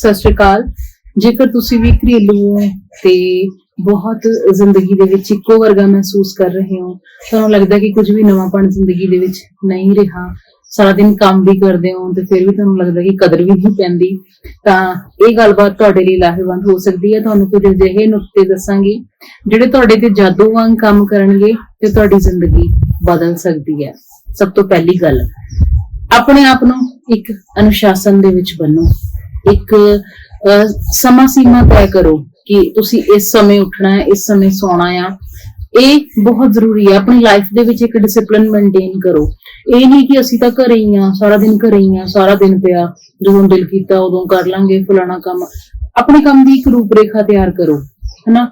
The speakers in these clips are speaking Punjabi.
ਸਤਿ ਸ਼੍ਰੀ ਅਕਾਲ। ਜੇਕਰ ਤੁਸੀਂ ਵੀ ਘਰੇਲੂ ਤੇ ਬਹੁਤ ਜ਼ਿੰਦਗੀ ਦੇ ਵਿੱਚ ਇੱਕੋ ਵਰਗਾ ਮਹਿਸੂਸ ਕਰ ਰਹੇ ਹੋ, ਤੁਹਾਨੂੰ ਲੱਗਦਾ ਕਿ ਕੁਝ ਵੀ ਨਵਾਂਪਣ ਜ਼ਿੰਦਗੀ ਦੇ ਵਿੱਚ ਨਹੀਂ ਰਿਹਾ, ਸਾਰਾ ਦਿਨ ਕੰਮ ਵੀ ਕਰਦੇ ਹੋ ਤੇ ਫਿਰ ਵੀ ਤੁਹਾਨੂੰ ਲੱਗਦਾ ਕਿ ਕਦਰ ਵੀ ਨਹੀਂ ਪੈਂਦੀ, ਤਾਂ ਇਹ ਗੱਲਬਾਤ ਤੁਹਾਡੇ ਲਈ ਲਾਹੇਵੰਦ ਹੋ ਸਕਦੀ ਹੈ। ਤੁਹਾਨੂੰ ਕੁਝ ਅਜਿਹੇ ਨੁਕਤੇ ਦੱਸਾਂਗੀ ਜਿਹੜੇ ਤੁਹਾਡੇ ਤੇ ਜਾਦੂ ਵਾਂਗ ਕੰਮ ਕਰਨਗੇ ਤੇ ਤੁਹਾਡੀ ਜ਼ਿੰਦਗੀ ਬਦਲ ਸਕਦੀ ਹੈ। ਸਭ ਤੋਂ ਪਹਿਲੀ ਗੱਲ, ਆਪਣੇ ਆਪ ਨੂੰ ਇੱਕ ਅਨੁਸ਼ਾਸਨ ਦੇ ਵਿੱਚ ਬੰਨੋ। ਇੱਕ ਸਮਾਂ ਸੀਮਾ ਤੈਅ ਕਰੋ ਕਿ ਤੁਸੀਂ ਇਸ ਸਮੇਂ ਉੱਠਣਾ ਹੈ, ਇਸ ਸਮੇਂ ਸੌਣਾ ਆ। ਇਹ ਬਹੁਤ ਜ਼ਰੂਰੀ ਹੈ ਆਪਣੀ ਲਾਈਫ ਦੇ ਵਿੱਚ ਇੱਕ ਡਿਸਪਲਿਨ ਮੇਨਟੇਨ ਕਰੋ। ਇਹ ਨਹੀਂ ਕਿ ਅਸੀਂ ਤਾਂ ਘਰੇ ਹੀ ਆ, ਸਾਰਾ ਦਿਨ ਘਰੇ ਹੀ ਆ, ਸਾਰਾ ਦਿਨ ਪਿਆ, ਜਦੋਂ ਦਿਲ ਕੀਤਾ ਉਦੋਂ ਕਰ ਲਾਂਗੇ, ਫਲਾਣਾ ਕੰਮ। ਆਪਣੇ ਕੰਮ ਦੀ ਇੱਕ ਰੂਪਰੇਖਾ ਤਿਆਰ ਕਰੋ। ਹਨਾ?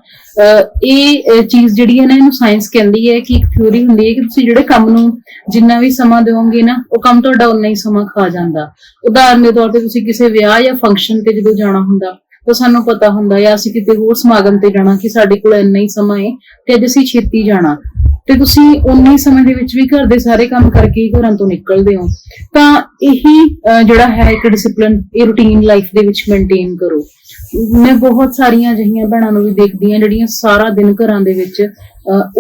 ਇਹ ਚੀਜ਼ ਜਿਹੜੀ ਹੈ ਨਾ ਇਹਨੂੰ ਸਾਇੰਸ ਕਹਿੰਦੀ ਹੈ ਕਿ ਇੱਕ ਥਿਉਰੀ ਹੁੰਦੀ ਹੈ ਕਿ ਤੁਸੀਂ ਜਿਹੜੇ ਕੰਮ ਨੂੰ ਜਿੰਨਾ ਵੀ ਸਮਾਂ ਦਿਓਗੇ ਨਾ, ਉਹ ਕੰਮ ਤੁਹਾਡਾ ਉਨਾ ਹੀ ਸਮਾਂ ਖਾ ਜਾਂਦਾ। ਉਦਾਹਰਨ ਦੇ ਤੌਰ ਤੇ ਤੁਸੀਂ ਕਿਸੇ ਵਿਆਹ ਜਾਂ ਫੰਕਸ਼ਨ ਤੇ ਜਦੋਂ ਜਾਣਾ ਹੁੰਦਾ, ਤਾਂ ਸਾਨੂੰ ਪਤਾ ਹੁੰਦਾ ਜਾਂ ਅਸੀਂ ਕਿਤੇ ਹੋਰ ਸਮਾਗਮ ਤੇ ਜਾਣਾ ਕਿ ਸਾਡੇ ਕੋਲ ਇੰਨਾ ਹੀ ਸਮਾਂ ਹੈ ਤੇ ਅੱਜ ਅਸੀਂ ਛੇਤੀ ਜਾਣਾ। ਤੇ ਤੁਸੀਂ ਉਨੇ ਸਮੇਂ ਦੇ ਵਿੱਚ ਵੀ ਘਰ ਦੇ ਸਾਰੇ ਕੰਮ ਕਰਕੇ ਹੀ ਘਰਾਂ ਤੋਂ ਨਿਕਲਦੇ ਹੋ। ਤਾਂ ਇਹੀ ਜਿਹੜਾ ਹੈ ਇੱਕ ਡਿਸਪਲਿਨ ਇਹ ਰੂਟੀਨ ਲਾਈਫ ਦੇ ਵਿੱਚ ਮੇਨਟੇਨ ਕਰੋ। ਮੈਂ ਬਹੁਤ ਸਾਰੀਆਂ ਅਜਿਹੀਆਂ ਭੈਣਾਂ ਨੂੰ ਵੀ ਦੇਖਦੀ ਹਾਂ ਜਿਹੜੀਆਂ ਸਾਰਾ ਦਿਨ ਘਰਾਂ ਦੇ ਵਿੱਚ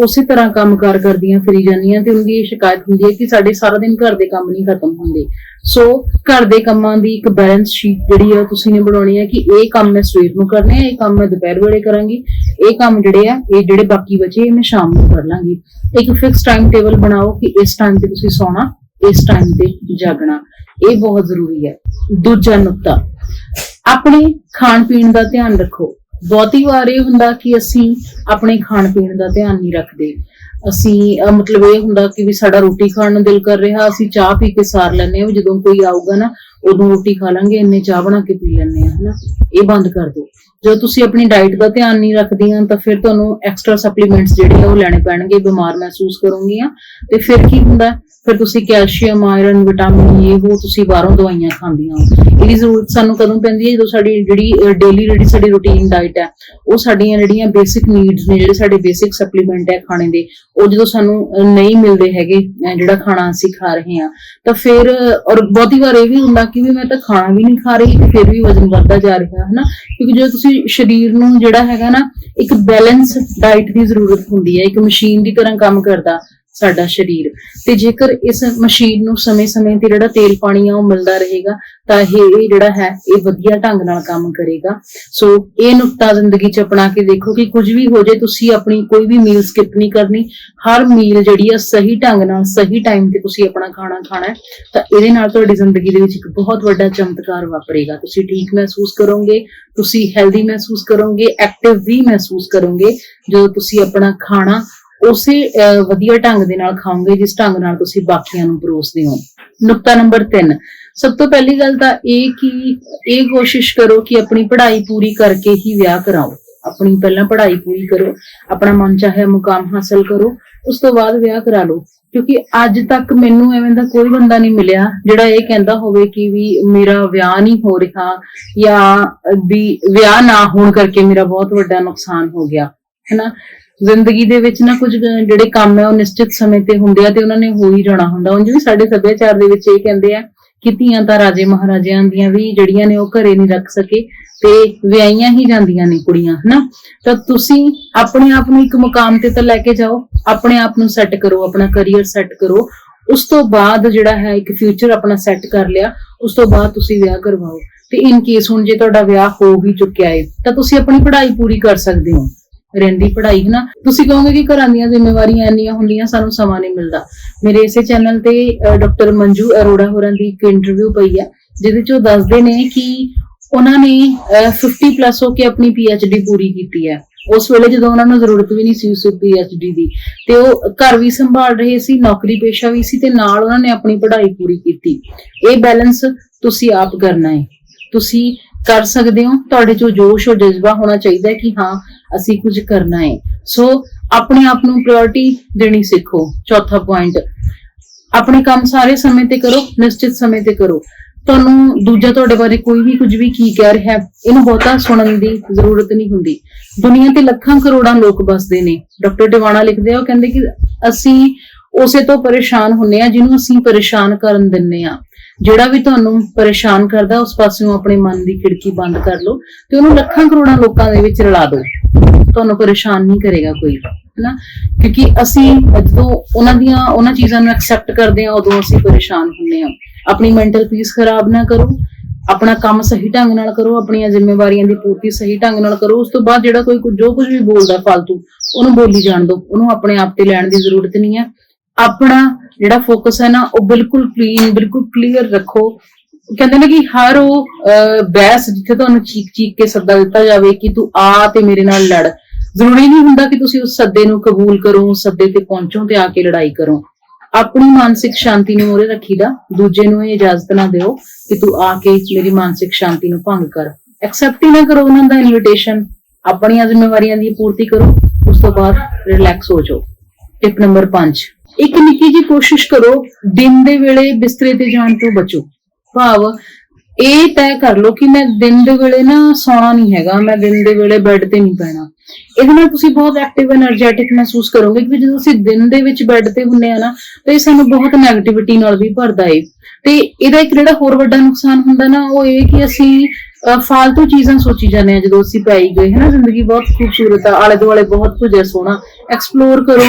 ਉਸੇ ਤਰ੍ਹਾਂ ਕੰਮਕਾਰ ਕਰਦੀਆਂ, ਫਿਰੀ ਜਾਂਦੀਆਂ ਤੇ ਉਹਨਾਂ ਦੀ ਇਹ ਸ਼ਿਕਾਇਤ ਹੁੰਦੀ ਹੈ ਕਿ ਸਾਡੇ ਸਾਰਾ ਦਿਨ ਘਰ ਦੇ ਕੰਮ ਨਹੀਂ ਖਤਮ ਹੁੰਦੇ। ਸੋ ਘਰ ਦੇ ਕੰਮਾਂ ਦੀ ਇੱਕ ਬੈਲੈਂਸ ਸ਼ੀਟ ਜਿਹੜੀ ਹੈ ਤੁਸੀਂ ਨੇ ਬਣਾਉਣੀ ਹੈ ਕਿ ਇਹ ਕੰਮ ਮੈਂ ਸਵੇਰ ਨੂੰ ਕਰਨੇ ਆ, ਇਹ ਕੰਮ ਮੈਂ ਦੁਪਹਿਰ ਵੇਲੇ ਕਰਾਂਗੀ, ਇਹ ਕੰਮ ਜਿਹੜੇ ਆ, ਇਹ ਜਿਹੜੇ ਬਾਕੀ ਬਚੇ ਇਹ ਮੈਂ ਸ਼ਾਮ ਨੂੰ ਕਰ ਲਾਂਗੀ। ਇੱਕ ਫਿਕਸ ਟਾਈਮ ਟੇਬਲ ਬਣਾਓ ਕਿ ਇਸ ਟਾਈਮ ਤੇ ਤੁਸੀਂ ਸੌਣਾ, ਇਸ ਟਾਈਮ ਤੇ ਜਾਗਣਾ। ਇਹ ਬਹੁਤ ਜ਼ਰੂਰੀ ਹੈ ਦੂਜਾ ਨੁਕਤਾ, ਆਪਣੇ ਖਾਣ ਪੀਣ ਦਾ ਧਿਆਨ ਰੱਖੋ। ਬਹੁਤੀ ਵਾਰ ਇਹ ਹੁੰਦਾ ਕਿ ਅਸੀਂ ਆਪਣੇ ਖਾਣ ਪੀਣ ਦਾ ਧਿਆਨ ਨਹੀਂ ਰੱਖਦੇ। ਅਸੀਂ, ਅਹ, ਮਤਲਬ ਇਹ ਹੁੰਦਾ ਕਿ ਵੀ ਸਾਡਾ ਰੋਟੀ ਖਾਣ ਨੂੰ ਦਿਲ ਕਰ ਰਿਹਾ, ਅਸੀਂ ਚਾਹ ਪੀ ਕੇ ਸਾਰ ਲੈਂਦੇ ਹਾਂ ਵੀ ਜਦੋਂ ਕੋਈ ਆਊਗਾ ਨਾ, ਉਦੋਂ ਰੋਟੀ ਖਾ ਲਾਂਗੇ, ਇੰਨੇ ਚਾਹ ਬਣਾ ਕੇ ਪੀ ਲੈਂਦੇ ਆ ਹਨਾ? ਇਹ ਬੰਦ ਕਰ ਦਿਓ। ਜਦੋਂ ਤੁਸੀਂ ਆਪਣੀ ਡਾਈਟ ਦਾ ਧਿਆਨ ਨਹੀਂ ਰੱਖਦੀਆਂ, ਤਾਂ ਫਿਰ ਤੁਹਾਨੂੰ ਐਕਸਟਰਾ ਸਪਲੀਮੈਂਟਸ ਜਿਹੜੇ ਆ ਉਹ ਲੈਣੇ ਪੈਣਗੇ, ਬਿਮਾਰ ਮਹਿਸੂਸ ਕਰੋਗੀਆਂ। ਤੇ ਫਿਰ ਕੀ ਹੁੰਦਾ ਫਿਰ ਤੁਸੀਂ ਕੈਲਸ਼ੀਅਮ, ਆਇਰਨ, ਵਿਟਾਮਿਨ e, ਇਹ ਉਹ ਤੁਸੀਂ ਬਾਹਰੋਂ ਦਵਾਈਆਂ ਖਾਂਦੀਆਂ ਹੋ। ਇਹਦੀ ਜ਼ਰੂਰਤ ਸਾਨੂੰ ਕਦੋਂ ਪੈਂਦੀ ਹੈ? ਜਦੋਂ ਸਾਡੀ ਜਿਹੜੀ ਡੇਲੀ ਜਿਹੜੀ ਸਾਡੀ ਰੂਟੀਨ ਡਾਈਟ ਹੈ, ਉਹ ਸਾਡੀਆਂ ਜਿਹੜੀਆਂ ਬੇਸਿਕ ਨੀਡਸ ਨੇ, ਜਿਹੜੇ ਸਾਡੇ ਬੇਸਿਕ ਸਪਲੀਮੈਂਟ ਹੈ ਖਾਣੇ ਦੇ, ਉਹ ਜਦੋਂ ਸਾਨੂੰ ਨਹੀਂ ਮਿਲਦੇ ਹੈਗੇ ਜਿਹੜਾ ਖਾਣਾ ਅਸੀਂ ਖਾ ਰਹੇ ਹਾਂ, ਤਾਂ ਫਿਰ ਔਰ ਬਹੁਤੀ ਵਾਰ ਇਹ ਵੀ ਹੁੰਦਾ ਕਿ ਵੀ ਮੈਂ ਤਾਂ ਖਾਣਾ ਵੀ ਨਹੀਂ ਖਾ ਰਹੀ, ਤੇ ਫਿਰ ਵੀ ਵਜ਼ਨ ਵੱਧਦਾ ਜਾ ਰਿਹਾ ਹੈ ਨਾ ਕਿਉਂਕਿ ਜਦੋਂ ਤੁਸੀਂ ਸਰੀਰ ਨੂੰ ਜਿਹੜਾ ਹੈਗਾ ਨਾ, ਇੱਕ ਬੈਲੈਂਸ ਡਾਈਟ ਦੀ ਜ਼ਰੂਰਤ ਹੁੰਦੀ ਹੈ, ਇੱਕ ਮਸ਼ੀਨ ਦੀ ਤਰ੍ਹਾਂ ਕੰਮ ਕਰਦਾ ਸਾਡਾ ਸਰੀਰ। ਤੇ ਜੇਕਰ ਇਸ ਮਸ਼ੀਨ ਨੂੰ ਸਮੇਂ-ਸਮੇਂ ਤੇ ਜਿਹੜਾ ਤੇਲ ਪਾਣੀ ਆ ਉਹ ਮਿਲਦਾ ਰਹੇਗਾ, ਤਾਂ ਇਹ ਜਿਹੜਾ ਹੈ, ਇਹ ਵਧੀਆ ਢੰਗ ਨਾਲ ਕੰਮ ਕਰੇਗਾ। ਸੋ ਇਹ ਨੁਕਤਾ ਜ਼ਿੰਦਗੀ 'ਚ ਅਪਣਾ ਕੇ ਦੇਖੋ ਕਿ ਕੁਝ ਵੀ ਹੋ ਜਾਏ ਤੁਸੀਂ ਆਪਣੀ ਕੋਈ ਵੀ ਮੀਲ ਸਕਿਪ ਨਹੀਂ ਕਰਨੀ। ਹਰ ਮੀਲ ਜਿਹੜੀ ਆ, ਸਹੀ ਢੰਗ ਨਾਲ, ਸਹੀ ਟਾਈਮ ਤੇ ਤੁਸੀਂ ਆਪਣਾ ਖਾਣਾ ਖਾਣਾ ਹੈ, ਤਾਂ ਇਹਦੇ ਨਾਲ ਤੁਹਾਡੀ ਜ਼ਿੰਦਗੀ ਦੇ ਵਿੱਚ ਇੱਕ ਬਹੁਤ ਵੱਡਾ ਚਮਤਕਾਰ ਵਾਪਰੇਗਾ। ਤੁਸੀਂ ਠੀਕ ਮਹਿਸੂਸ ਕਰੋਗੇ, ਤੁਸੀਂ ਹੈਲਦੀ ਮਹਿਸੂਸ ਕਰੋਗੇ ਐਕਟਿਵ ਵੀ ਮਹਿਸੂਸ ਕਰੋਗੇ, ਜਦੋਂ ਤੁਸੀਂ ਆਪਣਾ ਖਾਣਾ ਉਸੇ ਅਹ, ਵਧੀਆ ਢੰਗ ਦੇ ਨਾਲ ਖਾਓਗੇ ਜਿਸ ਢੰਗ ਨਾਲ ਤੁਸੀਂ ਬਾਕੀਆਂ ਨੂੰ ਪਰੋਸਦੇ ਹੋ। ਨੁਕਤਾ ਨੰਬਰ 3 ਸਭ ਤੋਂ ਪਹਿਲੀ ਗੱਲ ਤਾਂ ਇਹ ਕਿ ਇਹ ਕੋਸ਼ਿਸ਼ ਕਰੋ ਕਿ ਆਪਣੀ ਪੜ੍ਹਾਈ ਪੂਰੀ ਕਰਕੇ ਹੀ ਵਿਆਹ ਕਰਾਓ। ਆਪਣੀ ਪਹਿਲਾਂ ਪੜ੍ਹਾਈ ਪੂਰੀ ਕਰੋ ਆਪਣਾ ਮਨ ਚਾਹਿਆ ਮੁਕਾਮ ਹਾਸਲ ਕਰੋ ਉਸ ਤੋਂ ਬਾਅਦ ਵਿਆਹ ਕਰਾ ਲਓ। ਕਿਉਂਕਿ ਅੱਜ ਤੱਕ ਮੈਨੂੰ ਐਵੇਂ ਦਾ ਕੋਈ ਬੰਦਾ ਨਹੀਂ ਮਿਲਿਆ ਜਿਹੜਾ ਇਹ ਕਹਿੰਦਾ ਹੋਵੇ ਕਿ ਵੀ ਮੇਰਾ ਵਿਆਹ ਨਹੀਂ ਹੋ ਰਿਹਾ ਜਾਂ ਵੀ ਵਿਆਹ ਨਾ ਹੋਣ ਕਰਕੇ ਮੇਰਾ ਬਹੁਤ ਵੱਡਾ ਨੁਕਸਾਨ ਹੋ ਗਿਆ। ਹੈਨਾ? ਜ਼ਿੰਦਗੀ ਦੇ ਵਿੱਚ ਨਾ ਕੁਝ ਜਿਹੜੇ ਕੰਮ ਹੈ ਉਹ ਨਿਸ਼ਚਿਤ ਸਮੇਂ ਤੇ ਹੁੰਦੇ ਆ ਤੇ ਉਹਨਾਂ ਨੇ ਹੋ ਹੀ ਜਾਣਾ ਹੁੰਦਾ। ਉਂਝ ਵੀ ਸਾਡੇ ਸੱਭਿਆਚਾਰ ਦੇ ਵਿੱਚ ਇਹ ਕਹਿੰਦੇ ਆ ਕਿ ਧੀਆਂ ਤਾਂ ਰਾਜੇ ਮਹਾਰਾਜਿਆਂ ਦੀਆਂ ਵੀ ਜਿਹੜੀਆਂ ਨੇ ਉਹ ਘਰੇ ਨਹੀਂ ਰੱਖ ਸਕੇ ਤੇ ਵਿਆਹੀਆਂ ਹੀ ਜਾਂਦੀਆਂ ਨੇ ਕੁੜੀਆਂ, ਹਨਾ? ਤਾਂ ਤੁਸੀਂ ਆਪਣੇ ਆਪ ਨੂੰ ਇੱਕ ਮੁਕਾਮ ਤੇ ਤਾਂ ਲੈ ਕੇ ਜਾਓ, ਆਪਣੇ ਆਪ ਨੂੰ ਸੈੱਟ ਕਰੋ, ਆਪਣਾ ਕੈਰੀਅਰ ਸੈੱਟ ਕਰੋ। ਉਸ ਤੋਂ ਬਾਅਦ ਜਿਹੜਾ ਹੈ ਇੱਕ ਫਿਊਚਰ ਆਪਣਾ ਸੈੱਟ ਕਰ ਲਿਆ, ਉਸ ਤੋਂ ਬਾਅਦ ਤੁਸੀਂ ਵਿਆਹ ਕਰਵਾਓ। ਤੇ ਇਨ ਕੇਸ ਹੁਣ ਜੇ ਤੁਹਾਡਾ ਵਿਆਹ ਹੋ ਵੀ ਚੁੱਕਿਆ ਹੈ ਤਾਂ ਤੁਸੀਂ ਆਪਣੀ ਪੜ੍ਹਾਈ ਪੂਰੀ ਕਰ ਸਕਦੇ ਹੋ। ਰਹਿੰਦੀ ਪੜ੍ਹਾਈ ਹੈ ਨਾ ਤੁਸੀਂ ਕਹੋਗੇ ਕਿ ਘਰਾਂ ਦੀਆਂ ਜ਼ਿੰਮੇਵਾਰੀਆਂ ਇੰਨੀਆਂ ਹੁੰਦੀਆਂ, ਸਾਨੂੰ ਸਮਾਂ ਨਹੀਂ ਮਿਲਦਾ। ਮੇਰੇ ਇਸੇ ਚੈਨਲ ਤੇ ਡਾਕਟਰ ਮੰਜੂ ਅਰੋੜਾ ਹੋਰਾਂ ਦੀ ਇੱਕ ਇੰਟਰਵਿਊ ਪਈ ਹੈ ਜਿਹਦੇ ਚ ਉਹ ਦੱਸਦੇ ਨੇ ਕਿ ਉਹਨਾਂ ਨੇ 50 ਪਲੱਸ ਹੋ ਕੇ ਆਪਣੀ ਡੀ ਪੂਰੀ ਕੀਤੀ ਹੈ ਉਸ ਵੇਲੇ ਜਦੋਂ ਉਹਨਾਂ ਨੂੰ ਜ਼ਰੂਰਤ ਵੀ ਨਹੀਂ ਸੀ ਉਸ ਡੀ ਦੀ, ਤੇ ਉਹ ਘਰ ਵੀ ਸੰਭਾਲ ਰਹੇ ਸੀ, ਨੌਕਰੀ ਪੇਸ਼ਾ ਵੀ ਸੀ, ਤੇ ਨਾਲ ਉਹਨਾਂ ਨੇ ਆਪਣੀ ਪੜ੍ਹਾਈ ਪੂਰੀ ਕੀਤੀ। ਇਹ ਬੈਲੈਂਸ ਤੁਸੀਂ ਆਪ ਕਰਨਾ ਹੈ। ਤੁਸੀਂ ਕਰ ਸਕਦੇ ਹੋ। ਤੁਹਾਡੇ ਚੋਂ ਜੋਸ਼ ਔਰ ਜਜ਼ਬਾ ਹੋਣਾ ਚਾਹੀਦਾ ਹੈ ਕਿ ਹਾਂ, ਅਸੀਂ ਕੁਝ ਕਰਨਾ ਹੈ। ਸੋ ਆਪਣੇ ਆਪ ਨੂੰ ਪ੍ਰਾਇੋਰਟੀ ਦੇਣੀ ਸਿੱਖੋ। ਚੌਥਾ ਪੁਆਇੰਟ ਆਪਣੇ ਕੰਮ ਸਾਰੇ ਸਮੇਂ ਤੇ ਕਰੋ, ਨਿਸ਼ਚਿਤ ਸਮੇਂ ਤੇ ਕਰੋ। ਤੁਹਾਨੂੰ ਦੂਜਾ ਤੁਹਾਡੇ ਬਾਰੇ ਕੋਈ ਵੀ ਕੁਝ ਵੀ ਕੀ ਕਹਿ ਰਿਹਾ ਹੈ, ਇਹਨੂੰ ਬਹੁਤਾ ਸੁਣਨ ਦੀ ਜ਼ਰੂਰਤ ਨਹੀਂ ਹੁੰਦੀ। ਦੁਨੀਆ ਤੇ ਲੱਖਾਂ ਕਰੋੜਾਂ ਲੋਕ ਵੱਸਦੇ ਨੇ। ਡਾਕਟਰ ਟਿਵਾਣਾ ਲਿਖਦੇ ਆ, ਉਹ ਕਹਿੰਦੇ ਕਿ ਅਸੀਂ ਉਸੇ ਤੋਂ ਪਰੇਸ਼ਾਨ ਹੁੰਨੇ ਆ ਜਿਹਨੂੰ ਅਸੀਂ ਪਰੇਸ਼ਾਨ ਕਰਨ ਦਿੰਨੇ ਆ। ਜਿਹੜਾ ਵੀ ਤੁਹਾਨੂੰ ਪਰੇਸ਼ਾਨ ਕਰਦਾ, ਉਸ ਪਾਸਿਓਂ ਆਪਣੇ ਮਨ ਦੀ ਖਿੜਕੀ ਬੰਦ ਕਰ ਲਓ ਤੇ ਉਹਨੂੰ ਲੱਖਾਂ ਕਰੋੜਾਂ ਲੋਕਾਂ ਦੇ ਵਿੱਚ ਰਲਾ ਦਿਓ। ਤੁਹਾਨੂੰ ਪਰੇਸ਼ਾਨ ਨਹੀਂ ਕਰੇਗਾ ਕੋਈ, ਹਨਾ? ਕਿਉਂਕਿ ਅਸੀਂ ਜਦੋਂ ਉਹਨਾਂ ਦੀਆਂ, ਉਹਨਾਂ ਚੀਜ਼ਾਂ ਨੂੰ ਐਕਸੈਪਟ ਕਰਦੇ ਹਾਂ, ਉਦੋਂ ਅਸੀਂ ਪਰੇਸ਼ਾਨ ਹੁੰਦੇ ਹਾਂ। ਆਪਣੀ ਮੈਂਟਲ ਪੀਸ ਖਰਾਬ ਨਾ ਕਰੋ, ਆਪਣਾ ਕੰਮ ਸਹੀ ਢੰਗ ਨਾਲ ਕਰੋ, ਆਪਣੀਆਂ ਜ਼ਿੰਮੇਵਾਰੀਆਂ ਦੀ ਪੂਰਤੀ ਸਹੀ ਢੰਗ ਨਾਲ ਕਰੋ, ਉਸ ਤੋਂ ਬਾਅਦ ਜਿਹੜਾ ਕੋਈ ਜੋ ਕੁਝ ਵੀ ਬੋਲਦਾ ਫालतू ਉਹਨੂੰ ਬੋਲੀ ਜਾਣ ਦਿਓ। ਉਹਨੂੰ ਆਪਣੇ ਆਪ ਤੇ ਲੈਣ ਦੀ ਜ਼ਰੂਰਤ ਨਹੀਂ ਹੈ। ਆਪਣਾ ਜਿਹੜਾ ਫੋਕਸ ਹੈ ਨਾ ਉਹ ਬਿਲਕੁਲ ਕਲੀਨ ਬਿਲਕੁਲ ਕਲੀਅਰ ਰੱਖੋ। ਕਹਿੰਦੇ ਨੇ ਕਿ ਹਰ ਉਹ ਅਹ, ਬਹਿਸ ਜਿੱਥੇ ਤੁਹਾਨੂੰ ਚੀਕ ਚੀਕ ਕੇ ਸੱਦਾ ਦਿੱਤਾ ਜਾਵੇ ਕਿ ਤੂੰ ਆ ਤੇ ਮੇਰੇ ਨਾਲ ਲੜ। ਜ਼ਰੂਰੀ ਨਹੀਂ ਹੁੰਦਾ ਕਿ ਤੁਸੀਂ ਉਸ ਸੱਦੇ ਨੂੰ ਕਬੂਲ ਕਰੋ ਉਸ ਸੱਦੇ ਤੇ ਪਹੁੰਚੋ ਤੇ ਆ ਕੇ ਲੜਾਈ ਕਰੋ। ਆਪਣੀ ਮਾਨਸਿਕ ਸ਼ਾਂਤੀ ਨੂੰ ਮੋਰੇ ਰੱਖੀਦਾ ਦੂਜੇ ਨੂੰ ਇਹ ਇਜਾਜ਼ਤ ਨਾ ਦਿਓ ਕਿ ਤੂੰ ਆ ਕੇ ਮੇਰੀ ਮਾਨਸਿਕ ਸ਼ਾਂਤੀ ਨੂੰ ਭੰਗ ਕਰ। ਐਕਸੈਪਟ ਹੀ ਨਾ ਕਰੋ ਉਹਨਾਂ ਦਾ ਇਨਵੀਟੇਸ਼ਨ ਆਪਣੀਆਂ ਜ਼ਿੰਮੇਵਾਰੀਆਂ ਦੀ ਪੂਰਤੀ ਕਰੋ ਉਸ ਤੋਂ ਬਾਅਦ ਰਿਲੈਕਸ ਹੋ ਜਾਓ। ਟਿਪ ਨੰਬਰ 5 ਇੱਕ ਨਿੱਕੀ ਜੀ ਕੋਸ਼ਿਸ਼ ਕਰੋ, ਦਿਨ ਦੇ ਵੇਲੇ ਬਿਸਤਰੇ ਤੇ ਜਾਣ ਤੋਂ ਬਚੋ। ਭਾਵ ਇਹ ਤੈਅ ਕਰ ਲਓ ਕਿ ਮੈਂ ਦਿਨ ਦੇ ਵੇਲੇ ਨਾ ਸੌਣਾ ਨਹੀਂ ਹੈਗਾ, ਮੈਂ ਦਿਨ ਦੇ ਵੇਲੇ ਬੈੱਡ ਤੇ ਨਹੀਂ ਪੈਣਾ ਇਹਦੇ ਨਾਲ ਤੁਸੀਂ ਬਹੁਤ ਐਕਟਿਵ એનર્ਜੈਟਿਕ ਮਹਿਸੂਸ ਕਰੋਗੇ ਕਿ ਜਦੋਂ ਅਸੀਂ ਦਿਨ ਦੇ ਵਿੱਚ ਬੈੱਡ ਤੇ ਹੁੰਨੇ ਆ ਨਾ, ਤੇ ਇਹ ਸਾਨੂੰ ਬਹੁਤ ਨੈਗੇਟਿਵਿਟੀ ਨਾਲ ਵੀ ਭਰਦਾ ਏ। ਤੇ ਇਹਦਾ ਇੱਕ ਜਿਹੜਾ ਹੋਰ ਵੱਡਾ ਨੁਕਸਾਨ ਹੁੰਦਾ ਨਾ, ਉਹ ਇਹ ਕਿ ਅਸੀਂ ਫਾਲਤੂ ਚੀਜ਼ਾਂ ਸੋਚੀ ਜਾਂਦੇ ਆ ਜਦੋਂ ਅਸੀਂ ਪਾਈ ਗਏ। ਹੈ ਨਾ ਜ਼ਿੰਦਗੀ ਬਹੁਤ ਖੂਬਸੂਰਤ ਆ ਆਲੇ ਦੁਆਲੇ ਬਹੁਤ ਕੁਝ ਹੈ ਸੋਹਣਾ। ਐਕਸਪਲੋਰ ਕਰੋ।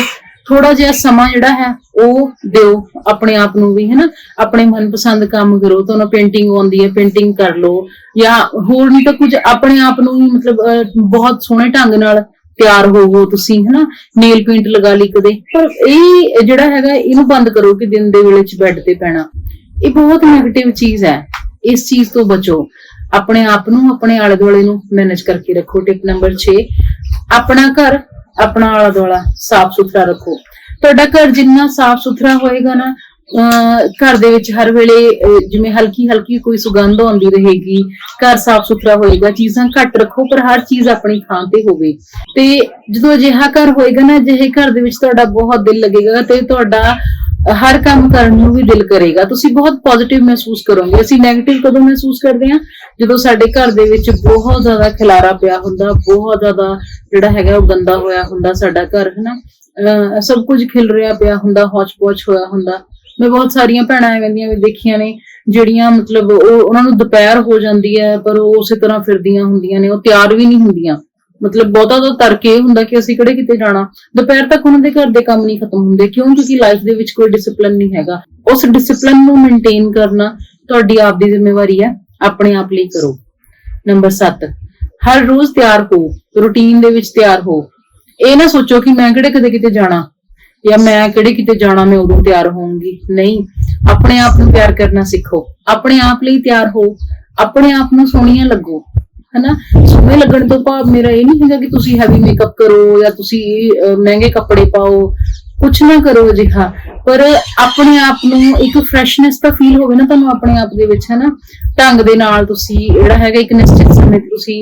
ਥੋੜਾ ਜਿਹਾ ਸਮਾਂ ਜਿਹੜਾ ਹੈ, ਉਹ ਦਿਓ ਆਪਣੇ ਆਪ ਨੂੰ ਵੀ, ਹੈਨਾ? ਆਪਣੇ ਮਨਪਸੰਦ ਕੰਮ ਕਰੋ, ਤੁਹਾਨੂੰ ਪੇਂਟਿੰਗ ਆਉਂਦੀ ਹੈ, ਪੇਂਟਿੰਗ ਕਰ ਲਓ। ਜਾਂ ਹੋਰ ਨਹੀਂ ਤਾਂ ਕੁਝ ਆਪਣੇ ਆਪ ਨੂੰ ਹੀ ਮਤਲਬ ਬਹੁਤ ਸੋਹਣੇ ਢੰਗ ਨਾਲ ਤਿਆਰ ਹੋਵੋ ਤੁਸੀਂ, ਹੈਨਾ? ਨੇਲ ਪੇਂਟ ਲਗਾ ਲਈ ਕਦੇ। ਪਰ ਇਹ ਜਿਹੜਾ ਹੈਗਾ, ਇਹਨੂੰ ਬੰਦ ਕਰੋ ਕਿ ਦਿਨ ਦੇ ਵੇਲੇ ਚ ਬੈੱਡ ਤੇ ਪੈਣਾ। ਇਹ ਬਹੁਤ ਨੈਗੇਟਿਵ ਚੀਜ਼ ਹੈ। ਇਸ ਚੀਜ਼ ਤੋਂ ਬਚੋ। ਆਪਣੇ ਆਪ ਨੂੰ, ਆਪਣੇ ਆਲੇ ਦੁਆਲੇ ਨੂੰ ਮੈਨੇਜ ਕਰਕੇ ਰੱਖੋ। ਟਿਪ ਨੰਬਰ 6 ਆਪਣਾ ਘਰ ਆਪਣਾ ਆਲਾ ਦੁਆਲਾ ਸਾਫ਼ ਸੁਥਰਾ ਰੱਖੋ। ਤੁਹਾਡਾ ਘਰ ਜਿੰਨਾ ਸਾਫ਼ ਸੁਥਰਾ ਹੋਏਗਾ ਨਾ ਘਰ ਦੇ ਵਿੱਚ ਹਰ ਵੇਲੇ ਜਿਵੇਂ ਹਲਕੀ ਹਲਕੀ ਕੋਈ ਸੁਗੰਧ ਆਉਂਦੀ ਰਹੇਗੀ, ਘਰ ਸਾਫ਼ ਸੁਥਰਾ ਹੋਏਗਾ, ਚੀਜ਼ਾਂ ਘੱਟ ਰੱਖੋ, ਪਰ ਹਰ ਚੀਜ਼ ਆਪਣੀ ਥਾਂ ਤੇ ਹੋਵੇ। ਤੇ ਜਦੋਂ ਅਜਿਹਾ ਘਰ ਹੋਏਗਾ ਨਾ, ਅਜਿਹੇ ਘਰ ਦੇ ਵਿੱਚ ਤੁਹਾਡਾ ਬਹੁਤ ਦਿਲ ਲੱਗੇਗਾ ਤੇ ਤੁਹਾਡਾ ਹਰ ਕੰਮ ਕਰਨ ਨੂੰ ਵੀ ਦਿਲ ਕਰੇਗਾ। ਤੁਸੀਂ ਬਹੁਤ ਪੋਜ਼ਿਟਿਵ ਮਹਿਸੂਸ ਕਰੋਗੇ। ਅਸੀਂ 네ਗੇਟਿਵ ਕਦੋਂ ਮਹਿਸੂਸ ਕਰਦੇ ਹਾਂ? ਜਦੋਂ ਸਾਡੇ ਘਰ ਦੇ ਵਿੱਚ ਬਹੁਤ ਜ਼ਿਆਦਾ ਖਿਲਾਰਾ ਪਿਆ ਹੁੰਦਾ, ਬਹੁਤ ਜ਼ਿਆਦਾ ਜਿਹੜਾ ਹੈਗਾ ਉਹ ਗੰਦਾ ਹੋਇਆ ਹੁੰਦਾ ਸਾਡਾ ਘਰ, ਹਨਾ? ਅਹ ਸਭ ਕੁਝ ਖਿਲ ਰਿਹਾ ਪਿਆ ਹੁੰਦਾ, ਹੌਚ-ਪੌਚ ਹੋਇਆ ਹੁੰਦਾ। ਮੈਂ ਬਹੁਤ ਸਾਰੀਆਂ ਭੈਣਾਂ ਐਵੇਂ ਦੀਆਂ ਵੀ ਦੇਖੀਆਂ ਨੇ, ਜਿਹੜੀਆਂ ਮਤਲਬ ਉਹ, ਉਹਨਾਂ ਨੂੰ ਦੁਪਹਿਰ ਹੋ ਜਾਂਦੀ ਹੈ, ਪਰ ਉਹ ਉਸੇ ਤਰ੍ਹਾਂ ਫਿਰਦੀਆਂ ਹੁੰਦੀਆਂ ਨੇ, ਉਹ ਤਿਆਰ ਵੀ ਨਹੀਂ ਹੁੰਦੀਆਂ। ਮਤਲਬ ਬਹੁਤਾ ਤਾਂ ਤਰਕ ਇਹ ਹੁੰਦਾ ਕਿ ਅਸੀਂ ਕਿਹੜੇ ਕਿਤੇ ਜਾਣਾ। ਦੁਪਹਿਰ ਤੱਕ ਉਹਨਾਂ ਦੇ ਘਰ ਦੇ ਕੰਮ ਨਹੀਂ ਖਤਮ ਹੁੰਦੇ। ਕਿਉਂ? ਕਿਉਂਕਿ ਲਾਈਫ ਦੇ ਵਿੱਚ ਕੋਈ ਡਿਸਪਲਿਨ ਨਹੀਂ ਹੈਗਾ। ਉਸ ਡਿਸਪਲਿਨ ਨੂੰ ਮੇਨਟੇਨ ਕਰਨਾ ਤੁਹਾਡੀ ਆਪ ਦੀ ਜ਼ਿੰਮੇਵਾਰੀ ਹੈ। ਆਪਣੇ ਆਪ ਲਈ ਕਰੋ। ਨੰਬਰ 7 ਹਰ ਰੋਜ਼ ਤਿਆਰ ਹੋ। ਰੁਟੀਨ ਦੇ ਵਿੱਚ ਤਿਆਰ ਹੋ। ਇਹ ਨਾ ਸੋਚੋ ਕਿ ਮੈਂ ਕਿਹੜੇ ਕਦੇ ਕਿਤੇ ਜਾਣਾ। ਜਾਂ ਮੈਂ ਕਿਹੜੇ ਕਿਤੇ ਜਾਣਾ, ਮੈਂ ਉਦੋਂ ਤਿਆਰ ਹੋਊਂਗੀ। ਨਹੀਂ। ਆਪਣੇ ਆਪ ਨੂੰ ਪਿਆਰ ਕਰਨਾ ਸਿੱਖੋ। ਆਪਣੇ ਆਪ ਲਈ ਤਿਆਰ ਹੋ। ਆਪਣੇ ਆਪ ਨੂੰ ਸੋਹਣੀਆਂ ਲੱਗੋ। ਹਨਾ? ਸੋਹਣੇ ਲੱਗਣ ਤੋਂ ਭਾਵ ਮੇਰਾ ਇਹ ਨਹੀਂ ਹੈਗਾ ਕਿ ਤੁਸੀਂ ਹੈਵੀ ਮੇਕਅਪ ਕਰੋ ਜਾਂ ਤੁਸੀਂ ਅਹ, ਮਹਿੰਗੇ ਕੱਪੜੇ ਪਾਓ। ਕੁਛ ਨਾ ਕਰੋ ਅਜਿਹਾ। ਪਰ ਆਪਣੇ ਆਪ ਨੂੰ ਇੱਕ ਫਰੈਸ਼ਨੈਸ ਦਾ ਫੀਲ ਹੋਵੇ ਨਾ ਤੁਹਾਨੂੰ ਆਪਣੇ ਆਪ ਦੇ ਵਿੱਚ, ਹਨਾ? ਢੰਗ ਦੇ ਨਾਲ ਤੁਸੀਂ ਜਿਹੜਾ ਹੈਗਾ ਇੱਕ ਨਿਸ਼ਚਿਤ ਸਮੇਂ ਤੇ ਤੁਸੀਂ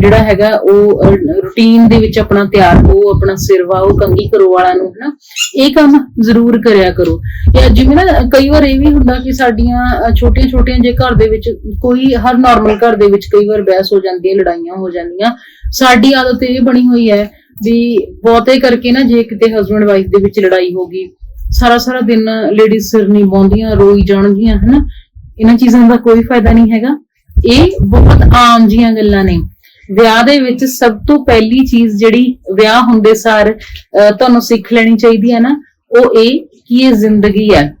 ਜਿਹੜਾ ਹੈਗਾ ਉਹ ਰੂਟੀਨ ਦੇ ਵਿੱਚ ਆਪਣਾ ਤਿਆਰ ਹੋ, ਆਪਣਾ ਸਿਰ ਵਾਓ ਕੰਗੀ ਕਰੋ ਵਾਲਾ ਨੂੰ, ਹਨਾ? ਇਹ ਕੰਮ ਜ਼ਰੂਰ ਕਰਿਆ ਕਰੋ। ਜਾਂ ਜਿਵੇਂ ਨਾ, ਕਈ ਵਾਰ ਇਹ ਵੀ ਹੁੰਦਾ ਕਿ ਸਾਡੀਆਂ ਛੋਟੀਆਂ ਛੋਟੀਆਂ ਜੇ ਘਰ ਦੇ ਵਿੱਚ ਕੋਈ, ਹਰ ਨਾਰਮਲ ਘਰ ਦੇ ਵਿੱਚ ਕਈ ਵਾਰ ਬਹਿਸ ਹੋ ਜਾਂਦੀ ਹੈ, ਲੜਾਈਆਂ ਹੋ ਜਾਂਦੀਆਂ। ਸਾਡੀ ਆਦਤ ਇਹ ਬਣੀ ਹੋਈ ਹੈ ਵੀ ਬਹੁਤੇ ਕਰਕੇ ਨਾ ਜੇ ਕਿਤੇ ਹਸਬੰਡ ਵਾਈਫ ਦੇ ਵਿੱਚ ਲੜਾਈ ਹੋ ਗਈ ਸਾਰਾ ਸਾਰਾ ਦਿਨ ਲੇਡੀਜ਼ ਸਿਰ ਨਹੀਂ ਪਾਉਂਦੀਆਂ ਰੋਈ ਜਾਣਗੀਆਂ ਹਨਾ? ਇਹਨਾਂ ਚੀਜ਼ਾਂ ਦਾ ਕੋਈ ਫਾਇਦਾ ਨਹੀਂ ਹੈਗਾ। ਇਹ ਬਹੁਤ ਆਮ ਜੀਆਂ ਗੱਲਾਂ ਨੇ। ਵਿਆਹ ਦੇ ਵਿੱਚ ਸਭ ਤੋਂ ਪਹਿਲੀ ਚੀਜ਼ ਜਿਹੜੀ ਵਿਆਹ ਹੁੰਦੇ ਸਾਰ ਅਹ, ਤੁਹਾਨੂੰ ਸਿੱਖ ਲੈਣੀ ਚਾਹੀਦੀ ਹੈ ਨਾ ਉਹ ਇਹ ਕਿ ਇਹ ਜ਼ਿੰਦਗੀ ਹੈ।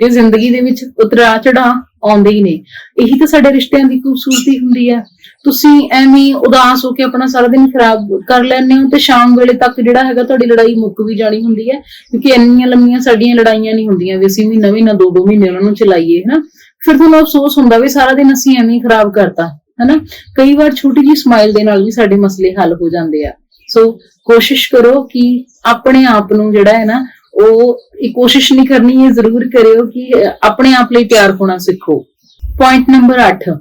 ਇਹ ਜ਼ਿੰਦਗੀ ਦੇ ਵਿੱਚ ਉਤਰਾ ਚੜਾ ਆਉਂਦੇ ਹੀ ਨੇ ਇਹੀ ਤਾਂ ਸਾਡੇ ਰਿਸ਼ਤਿਆਂ ਦੀ ਖੂਬਸੂਰਤੀ ਹੁੰਦੀ ਹੈ ਤੁਸੀਂ ਐਵੇਂ ਉਦਾਸ ਹੋ ਕੇ ਆਪਣਾ ਸਾਰਾ ਦਿਨ ਖਰਾਬ ਕਰ ਲੈਂਦੇ ਹੋ ਤੇ ਸ਼ਾਮ ਵੇਲੇ ਤੱਕ ਜਿਹੜਾ ਹੈਗਾ ਤੁਹਾਡੀ ਲੜਾਈ ਮੁੱਕ ਵੀ ਜਾਣੀ ਹੁੰਦੀ ਹੈ ਕਿਉਂਕਿ ਇੰਨੀਆਂ ਲੰਮੀਆਂ ਸਾਡੀਆਂ ਲੜਾਈਆਂ ਨਹੀਂ ਹੁੰਦੀਆਂ ਵੀ ਅਸੀਂ ਮਹੀਨਾ ਮਹੀਨਾ, ਦੋ ਦੋ ਮਹੀਨੇ ਉਹਨਾਂ ਨੂੰ ਚਲਾਈਏ, ਹਨਾ? ਫਿਰ ਤੁਹਾਨੂੰ ਅਫਸੋਸ ਹੁੰਦਾ ਵੀ ਸਾਰਾ ਦਿਨ ਅਸੀਂ ਐਵੇਂ ਹੀ ਖਰਾਬ ਕਰਤਾ, ਹਨਾ? ਕਈ ਵਾਰ ਛੋਟੀ ਜੀ ਸਮਾਈਲ ਦੇ ਨਾਲ ਵੀ ਸਾਡੇ ਮਸਲੇ ਹੱਲ ਹੋ ਜਾਂਦੇ ਆ। ਸੋ ਕੋਸ਼ਿਸ਼ ਕਰੋ ਕਿ ਆਪਣੇ ਆਪ ਨੂੰ ਜਿਹੜਾ ਹੈ ਨਾ ਉਹ ਇਹ ਕੋਸ਼ਿਸ਼ ਨਹੀਂ ਕਰਨੀ, ਇਹ ਜ਼ਰੂਰ ਕਰਿਓ ਕਿ ਆਪਣੇ ਆਪ ਲਈ ਤਿਆਰ ਹੋਣਾ ਸਿੱਖੋ। ਪੁਆਇੰਟ ਨੰਬਰ 8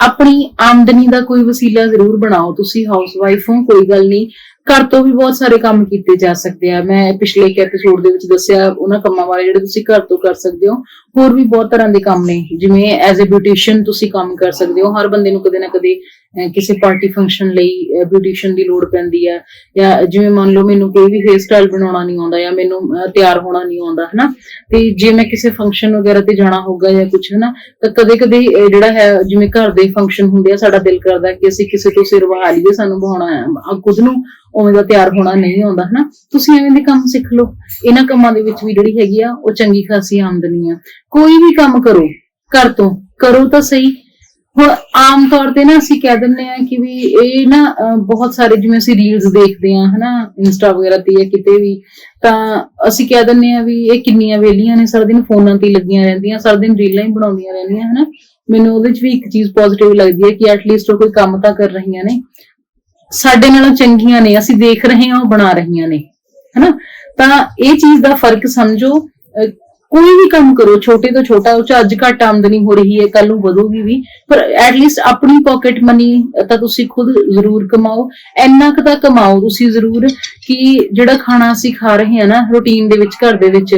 ਆਪਣੀ ਆਮਦਨੀ ਦਾ ਕੋਈ ਵਸੀਲਾ ਜ਼ਰੂਰ ਬਣਾਓ। ਤੁਸੀਂ ਹਾਊਸ ਵਾਈਫ ਹੋ, ਕੋਈ ਗੱਲ ਨਹੀਂ। ਘਰ ਤੋਂ ਵੀ ਬਹੁਤ ਸਾਰੇ ਕੰਮ ਕੀਤੇ ਜਾ ਸਕਦੇ ਆ। ਮੈਂ ਪਿਛਲੇ ਇੱਕ ਐਪੀਸੋਡ ਦੇ ਵਿੱਚ ਦੱਸਿਆ, ਉਹਨਾਂ ਕੰਮਾਂ ਬਾਰੇ ਜਿਹੜੇ ਤੁਸੀਂ ਘਰ ਤੋਂ ਕਰ ਸਕਦੇ ਹੋ, ਹੋਰ ਵੀ ਬਹੁਤ ਤਰ੍ਹਾਂ ਦੇ ਕੰਮ ਨੇ। ਜਿਵੇਂ ਐਜ਼ ਅ ਬਿਊਟੀਸ਼ੀਅਨ ਤੁਸੀਂ ਕੰਮ ਕਰ ਸਕਦੇ ਹੋ। ਹਰ ਬੰਦੇ ਨੂੰ ਕਦੇ ਨਾ ਕਦੇ ਕਿਸੇ ਪਾਰਟੀ ਫੰਕਸ਼ਨ ਲਈ ਬਿਊਟੀਸ਼ੀਅਨ ਦੀ ਲੋੜ ਪੈਂਦੀ ਹੈ ਜਾਂ ਜਿਵੇਂ ਮੰਨ ਲਓ ਮੈਨੂੰ ਕੋਈ ਵੀ ਹੇਅਰ ਸਟਾਈਲ ਬਣਾਉਣਾ ਨਹੀਂ ਆਉਂਦਾ ਜਾਂ ਮੈਨੂੰ ਤਿਆਰ ਹੋਣਾ ਨਹੀਂ ਆਉਂਦਾ, ਹਨਾ? ਤੇ ਜੇ ਮੈਂ ਕਿਸੇ ਫੰਕਸ਼ਨ ਵਗੈਰਾ ਤੇ ਜਾਣਾ ਹੋਊਗਾ ਜਾਂ ਕੁਝ ਹਨਾ, ਤਾਂ ਕਦੇ ਕਦੇ ਜਿਹੜਾ ਹੈ, ਜਿਵੇਂ ਘਰ ਦੇ ਫੰਕਸ਼ਨ ਹੁੰਦੇ ਆ, ਸਾਡਾ ਦਿਲ ਕਰਦਾ ਕਿ ਅਸੀਂ ਕਿਸੇ ਤੋਂ ਸਿਰ ਵਹਾ ਲਈਏ, ਸਾਨੂੰ ਬਹਾਉਣਾ ਹੈ ਖੁਦ ਨੂੰ ਉਵੇਂ ਦਾ ਤਿਆਰ ਹੋਣਾ ਨਹੀਂ ਆਉਂਦਾ, ਹਨਾ? ਤੁਸੀਂ ਐਵੇਂ ਦੇ ਕੰਮ ਸਿੱਖ ਲਓ। ਇਹਨਾਂ ਕੰਮਾਂ ਦੇ ਵਿੱਚ ਵੀ ਜਿਹੜੀ ਹੈਗੀ ਆ, ਉਹ ਚੰਗੀ ਖਾਸੀ ਆਮਦਨੀ ਆ। ਕੋਈ ਵੀ ਕੰਮ ਕਰੋ, ਘਰ ਤੋਂ, ਕਰੋ ਤਾਂ ਸਹੀ ਹੁਣ ਆਮ ਤੌਰ ਤੇ ਨਾ ਅਸੀਂ ਕਹਿ ਦਿੰਦੇ ਆ ਕਿ ਵੀ ਇਹ ਨਾ ਬਹੁਤ ਸਾਰੇ ਜਿਵੇਂ ਅਸੀਂ ਰੀਲਸ ਦੇਖਦੇ ਆ ਹਨਾ, ਇੰਸਟਾ ਵਗੈਰਾ ਤੇ ਜਾਂ ਕਿਤੇ ਵੀ, ਤਾਂ ਅਸੀਂ ਕਹਿ ਦਿੰਦੇ ਆ ਵੀ ਇਹ ਕਿੰਨੀਆਂ ਵੇਲੀਆਂ ਨੇ, ਸਾਰਾ ਦਿਨ ਫੋਨਾਂ ਤੇ ਲੱਗੀਆਂ ਰਹਿੰਦੀਆਂ, ਸਾਰਾ ਦਿਨ ਰੀਲਾਂ ਹੀ ਬਣਾਉਂਦੀਆਂ ਰਹਿੰਦੀਆਂ, ਹਨਾ। ਮੈਨੂੰ ਉਹਦੇ ਵਿੱਚ ਵੀ ਇੱਕ ਚੀਜ਼ ਪੋਜ਼ਿਟਿਵ ਲੱਗਦੀ ਹੈ ਕਿ ਐਟਲੀਸਟ ਉਹ ਕੋਈ ਕੰਮ ਤਾਂ ਕਰ ਰਹੀਆਂ ਨੇ। ਸਾਡੇ ਨਾਲੋਂ ਚੰਗੀਆਂ ਨੇ, ਅਸੀਂ ਦੇਖ ਰਹੇ ਹਾਂ, ਉਹ ਬਣਾ ਰਹੀਆਂ ਨੇ, ਹਨਾ। ਤਾਂ ਇਹ ਚੀਜ਼ ਦਾ ਫ਼ਰਕ ਸਮਝੋ ਕੋਈ ਵੀ ਕੰਮ ਕਰੋ, ਛੋਟੇ ਤੋਂ ਛੋਟਾ, ਉਹ ਚ ਅੱਜ ਘੱਟ ਆਮਦਨੀ ਹੋ ਰਹੀ ਹੈ ਕੱਲ ਨੂੰ ਵਧੂਗੀ ਵੀ, ਪਰ ਐਟਲੀਸਟ ਆਪਣੀ ਪਾਕਟ ਮਨੀ ਤਾਂ ਤੁਸੀਂ ਖੁਦ ਜ਼ਰੂਰ ਕਮਾਓ, ਇੰਨਾ ਕੁ ਤਾਂ ਕਮਾਓ ਤੁਸੀਂ ਜ਼ਰੂਰ ਕਿ ਜਿਹੜਾ ਖਾਣਾ ਅਸੀਂ ਖਾ ਰਹੇ ਹਾਂ ਨਾ ਰੂਟੀਨ ਦੇ ਵਿੱਚ, ਘਰ ਦੇ ਵਿੱਚ,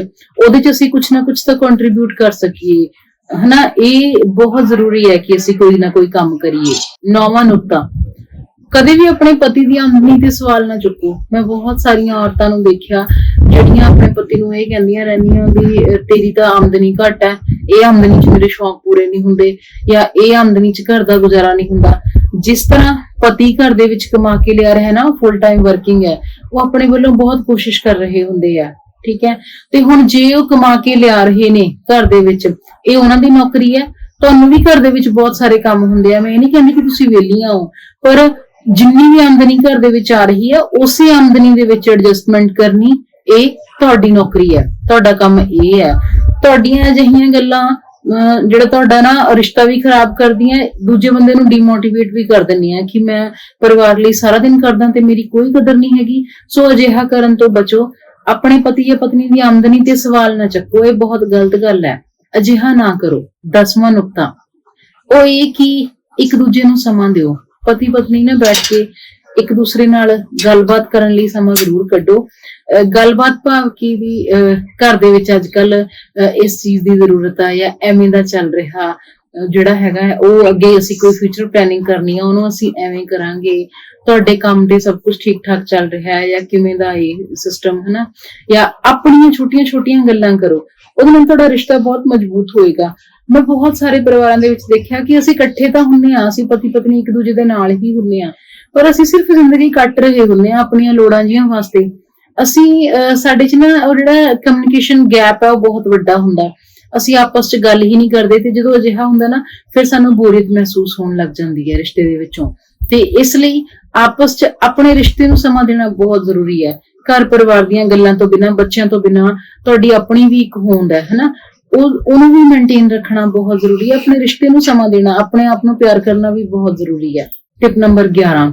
ਉਹਦੇ ਚ ਅਸੀਂ ਕੁਝ ਨਾ ਕੁਝ ਤਾਂ ਕੰਟਰੀਬਿਊਟ ਕਰ ਸਕੀਏ। ਹਨਾ, ਇਹ ਬਹੁਤ ਜ਼ਰੂਰੀ ਹੈ ਕਿ ਅਸੀਂ ਕੋਈ ਨਾ ਕੋਈ ਕੰਮ ਕਰੀਏ। ਨੌਵਾਂ ਨੁਕਤਾ। ਕਦੇ ਵੀ ਆਪਣੇ ਪਤੀ ਦੀ ਆਮਦਨੀ ਤੇ ਸਵਾਲ ਨਾ ਚੁੱਕੋ। ਮੈਂ ਬਹੁਤ ਸਾਰੀਆਂ ਔਰਤਾਂ ਨੂੰ ਦੇਖਿਆ ਜਿਹੜੀਆਂ ਆਪਣੇ ਪਤੀ ਨੂੰ ਇਹ ਕਹਿੰਦੀਆਂ ਰਹਿੰਦੀਆਂ ਵੀ ਤੇਰੀ ਤਾਂ ਆਮਦਨੀ ਘੱਟ ਹੈ, ਇਹ ਆਮਦਨੀ 'ਚ ਮੇਰੇ ਸ਼ੌਂਕ ਪੂਰੇ ਨਹੀਂ ਹੁੰਦੇ ਜਾਂ ਇਹ ਆਮਦਨੀ 'ਚ ਘਰ ਦਾ ਗੁਜ਼ਾਰਾ ਨਹੀਂ ਹੁੰਦਾ। ਜਿਸ ਤਰ੍ਹਾਂ ਪਤੀ ਘਰ ਦੇ ਵਿੱਚ ਕਮਾ ਕੇ ਲਿਆ ਰਿਹਾ ਨਾ ਫੁੱਲ ਟਾਈਮ ਵਰਕਿੰਗ ਹੈ, ਉਹ ਆਪਣੇ ਵੱਲੋਂ ਬਹੁਤ ਕੋਸ਼ਿਸ਼ ਕਰ ਰਹੇ ਹੁੰਦੇ ਆ, ਠੀਕ ਹੈ? ਤੇ ਹੁਣ ਜੇ ਉਹ ਕਮਾ ਕੇ ਲਿਆ ਰਹੇ ਨੇ ਘਰ ਦੇ ਵਿੱਚ, ਇਹ ਉਹਨਾਂ ਦੀ ਨੌਕਰੀ ਹੈ। ਤੁਹਾਨੂੰ ਵੀ ਘਰ ਦੇ ਵਿੱਚ ਬਹੁਤ ਸਾਰੇ ਕੰਮ ਹੁੰਦੇ ਆ। ਮੈਂ ਇਹ ਨਹੀਂ ਕਹਿੰਦੀ ਕਿ ਤੁਸੀਂ ਵਿਹਲੀਆਂ ਹੋ, ਪਰ ਜਿੰਨੀ ਵੀ ਆਮਦਨੀ ਘਰ ਦੇ ਵਿੱਚ ਆ ਰਹੀ ਹੈ, ਉਸੇ ਆਮਦਨੀ ਦੇ ਵਿੱਚ ਐਡਜਸਟਮੈਂਟ ਕਰਨੀ ਇਹ ਤੁਹਾਡੀ ਨੌਕਰੀ ਹੈ, ਤੁਹਾਡਾ ਕੰਮ ਇਹ ਹੈ। ਤੁਹਾਡੀਆਂ ਅਜਿਹੀਆਂ ਗੱਲਾਂ ਜਿਹੜਾ ਤੁਹਾਡਾ ਨਾ ਰਿਸ਼ਤਾ ਵੀ ਖਰਾਬ ਕਰਦੀਆਂ, ਦੂਜੇ ਬੰਦੇ ਨੂੰ ਡੀਮੋਟੀਵੇਟ ਵੀ ਕਰ ਦਿੰਦੀਆਂ ਕਿ ਮੈਂ ਪਰਿਵਾਰ ਲਈ ਸਾਰਾ ਦਿਨ ਕਰਦਾ ਤੇ ਮੇਰੀ ਕੋਈ ਕਦਰ ਨਹੀਂ ਹੈਗੀ। ਸੋ ਅਜਿਹਾ ਕਰਨ ਤੋਂ ਬਚੋ। ਆਪਣੇ ਪਤੀ ਜਾਂ ਪਤਨੀ ਦੀ ਆਮਦਨੀ ਤੇ ਸਵਾਲ ਨਾ ਚੱਕੋ, ਇਹ ਬਹੁਤ ਗਲਤ ਗੱਲ ਹੈ। ਅਜਿਹਾ ਨਾ ਕਰੋ। ਦਸਵਾਂ ਨੁਕਤਾ। ਉਹ ਇਹ ਕਿ ਇੱਕ ਦੂਜੇ ਨੂੰ ਸਮਾਂ ਦਿਓ। ਪਤੀ ਪਤਨੀ ਨੇ ਬੈਠ ਕੇ ਇੱਕ ਦੂਸਰੇ ਨਾਲ ਗੱਲਬਾਤ ਕਰਨ ਲਈ ਸਮਾਂ ਜ਼ਰੂਰ ਕੱਢੋ। ਗੱਲਬਾਤ ਭਾਵ ਕਿ ਵੀ ਘਰ ਦੇ ਵਿੱਚ ਅੱਜ ਕੱਲ ਇਸ ਚੀਜ਼ ਦੀ ਜ਼ਰੂਰਤ ਆ ਜਾਂ ਐਵੇਂ ਦਾ ਚੱਲ ਰਿਹਾ ਜਿਹੜਾ ਹੈਗਾ ਉਹ ਅੱਗੇ ਅਸੀਂ ਕੋਈ ਫਿਊਚਰ ਪਲੈਨਿੰਗ ਕਰਨੀ ਆ, ਉਹਨੂੰ ਅਸੀਂ ਐਵੇਂ ਕਰਾਂਗੇ। ਤੁਹਾਡੇ ਕੰਮ ਦੇ ਸਭ ਕੁਝ ਠੀਕ ਠਾਕ ਚੱਲ ਰਿਹਾ ਹੈ ਜਾਂ ਕਿਵੇਂ ਦਾ ਇਹ ਸਿਸਟਮ ਹੈ ਨਾ ਜਾਂ ਆਪਣੀਆਂ ਛੋਟੀਆਂ ਛੋਟੀਆਂ ਗੱਲਾਂ ਕਰੋ, ਉਹਦੇ ਨਾਲ ਤੁਹਾਡਾ ਰਿਸ਼ਤਾ ਬਹੁਤ ਮਜ਼ਬੂਤ ਹੋਏਗਾ। ਮੈਂ ਬਹੁਤ ਸਾਰੇ ਪਰਿਵਾਰਾਂ ਦੇ ਵਿੱਚ ਦੇਖਿਆ ਕਿ ਅਸੀਂ ਇਕੱਠੇ ਤਾਂ ਹੁੰਨੇ ਆ, ਅਸੀਂ ਪਤੀ ਪਤਨੀ ਇੱਕ ਦੂਜੇ ਦੇ ਨਾਲ ਹੀ ਹੁੰਨੇ ਆ, ਪਰ ਅਸੀਂ ਸਿਰਫ ਜ਼ਿੰਦਗੀ ਕੱਟ ਰਹੇ ਹੁੰਨੇ ਆ ਆਪਣੀਆਂ ਲੋੜਾਂ ਜੀਆਂ ਵਾਸਤੇ। ਅਸੀਂ ਅਹ, ਸਾਡੇ ਚ ਨਾ ਉਹ ਜਿਹੜਾ ਕਮਿਊਨੀਕੇਸ਼ਨ ਗੈਪ ਹੈ ਉਹ ਬਹੁਤ ਵੱਡਾ ਹੁੰਦਾ। ਅਸੀਂ ਆਪਸ ਚ ਗੱਲ ਹੀ ਨਹੀਂ ਕਰਦੇ ਤੇ ਜਦੋਂ ਅਜਿਹਾ ਹੁੰਦਾ ਨਾ ਫਿਰ ਸਾਨੂੰ ਬੋਰੀਅਤ ਮਹਿਸੂਸ ਹੋਣ ਲੱਗ ਜਾਂਦੀ ਹੈ ਰਿਸ਼ਤੇ ਦੇ ਵਿੱਚੋਂ। ਤੇ ਇਸ ਲਈ ਆਪਸ ਚ ਆਪਣੇ ਰਿਸ਼ਤੇ ਨੂੰ ਸਮਾਂ ਦੇਣਾ ਬਹੁਤ ਜ਼ਰੂਰੀ ਹੈ। ਘਰ ਪਰਿਵਾਰ ਦੀਆਂ ਗੱਲਾਂ ਤੋਂ ਬਿਨਾਂ ਬੱਚਿਆਂ ਤੋਂ ਬਿਨਾਂ ਤੁਹਾਡੀ ਆਪਣੀ ਵੀ ਇੱਕ ਹੋਂਦ ਹੈ ਹਨਾ? ਉਹ ਉਹਨੂੰ ਵੀ ਮੇਨਟੇਨ ਰੱਖਣਾ ਬਹੁਤ ਜ਼ਰੂਰੀ ਹੈ ਆਪਣੇ ਰਿਸ਼ਤੇ ਨੂੰ ਸਮਾਂ ਦੇਣਾ ਆਪਣੇ ਆਪ ਨੂੰ ਪਿਆਰ ਕਰਨਾ ਵੀ ਬਹੁਤ ਜ਼ਰੂਰੀ ਹੈ। ਟਿਪ ਨੰਬਰ 11